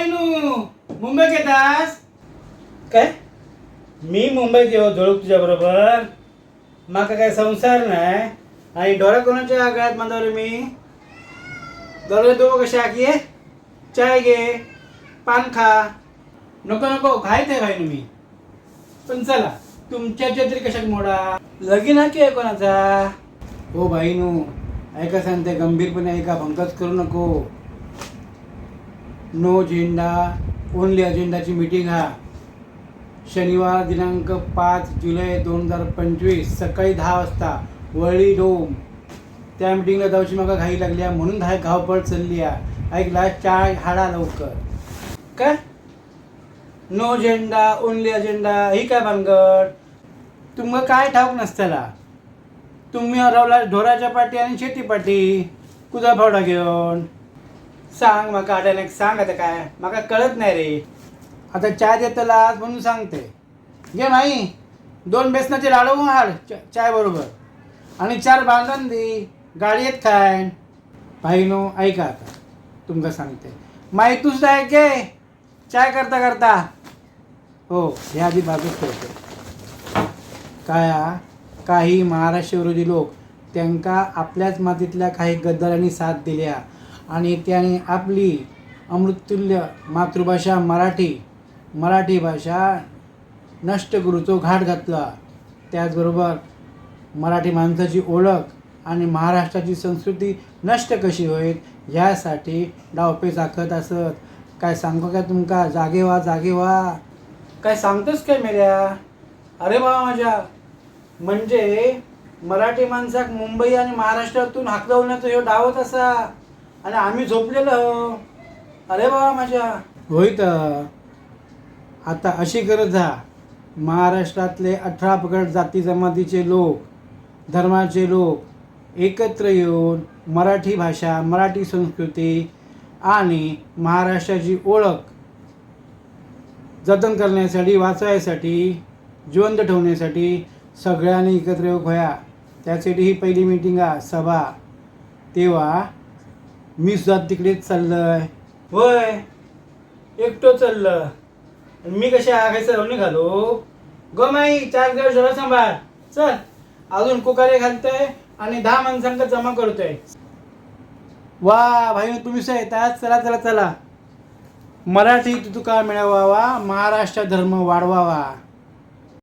बाईनू मुंबईत येतास? काय? मी मुंबईत येऊ जोडूक तुझ्या बरोबर माका काय संसार नाही आणि डोळ्या कोणाच्या गळ्यात बांधवले मी? दररोज दो कशा की चाय घे पान खा. नको नको खायचं आहे भाई मी. पण चला तुमच्या तरी कशात मोडा? लगीन हा की आहे कोणाचा? हो भाई नू ऐका सांगते गंभीरपणे ऐका भंगच करू नको. नो झेंडा ओनली अजेंडाची मीटिंग हा. शनिवार दिनांक पाच जुलै दोन हजार पंचवीस सकाळी दहा वाजता वळी डोम. त्या मिटिंगला जाऊची मग घाई लागल्या म्हणून घाय घावपळ चालली आहे. ऐकला चाय हाडा लवकर. काय? नो झेंडा ओनली अजेंडा ही काय भानगड? तुम्हाला काय ठाऊक नसताला तुम्ही हरवला ढोराच्या पाठी आणि शेती पाठी कुदा फावडा घेऊन? सांग म्हाका आड्याने सांग आता काय म्हाका कळत नाही रे. आता चाय देतलास म्हणून सांगते. घे माई दोन बेसनाचे लाडू हाड च- चाय बरोबर. आणि चार बांधून दे गाडयेत खाय भाईनो ऐका आता. तुमका सांगते. माई तूच ऐक गे चाय करता करता. हो हे आधी बाजूच करतो काय काही महाराष्ट्र विरोधी लोक त्यांका आपल्याच मातीतल्या काही गद्दारांनी साथ दिल्या. आणि त्याने आपली अमृततुल्य मातृभाषा मराठी मराठी भाषा नष्ट करूचो घाट घातला. त्याचबरोबर मराठी माणसाची ओळख आणि महाराष्ट्राची संस्कृती नष्ट कशी होईल यासाठी डावपेच आखत असत. काय सांगू काय तुमका? जागे व्हा जागे व्हा. काय सांगतोस काय मेल्या? अरे बाबा माझ्या. म्हणजे मराठी माणसाक मुंबई आणि महाराष्ट्रातून हाकलवण्याचा ह्यो डावत असा. आणि आम्ही झोपलेलो. हो. अरे बाबा माझ्या होय तर. आता अशी गरज हा. महाराष्ट्रातले अठरा पगड जाती जमातीचे लोक धर्माचे लोक एकत्र येऊन मराठी भाषा मराठी संस्कृती आणि महाराष्ट्राची ओळख जतन करण्यासाठी वाचवायसाठी जिवंत ठेवण्यासाठी सगळ्यांनी एकत्र येऊ होया त्यासाठी ही पहिली मीटिंग आहे सभा. तेव्हा मी सुद्धा तिकडेच चाललंय. होय. एकटो चाललं. आणि मी कशा आगायचं रवणी घालू गो माई चार दिवस डोळा सांभाळ. चल. अजून कुकारे घालतोय आणि दहा माणसांका जमा करतोय. वा भाई तुम्ही सह येतात चला चला चला. मराठी तुका मिळवावा महाराष्ट्र धर्म वाढवावा.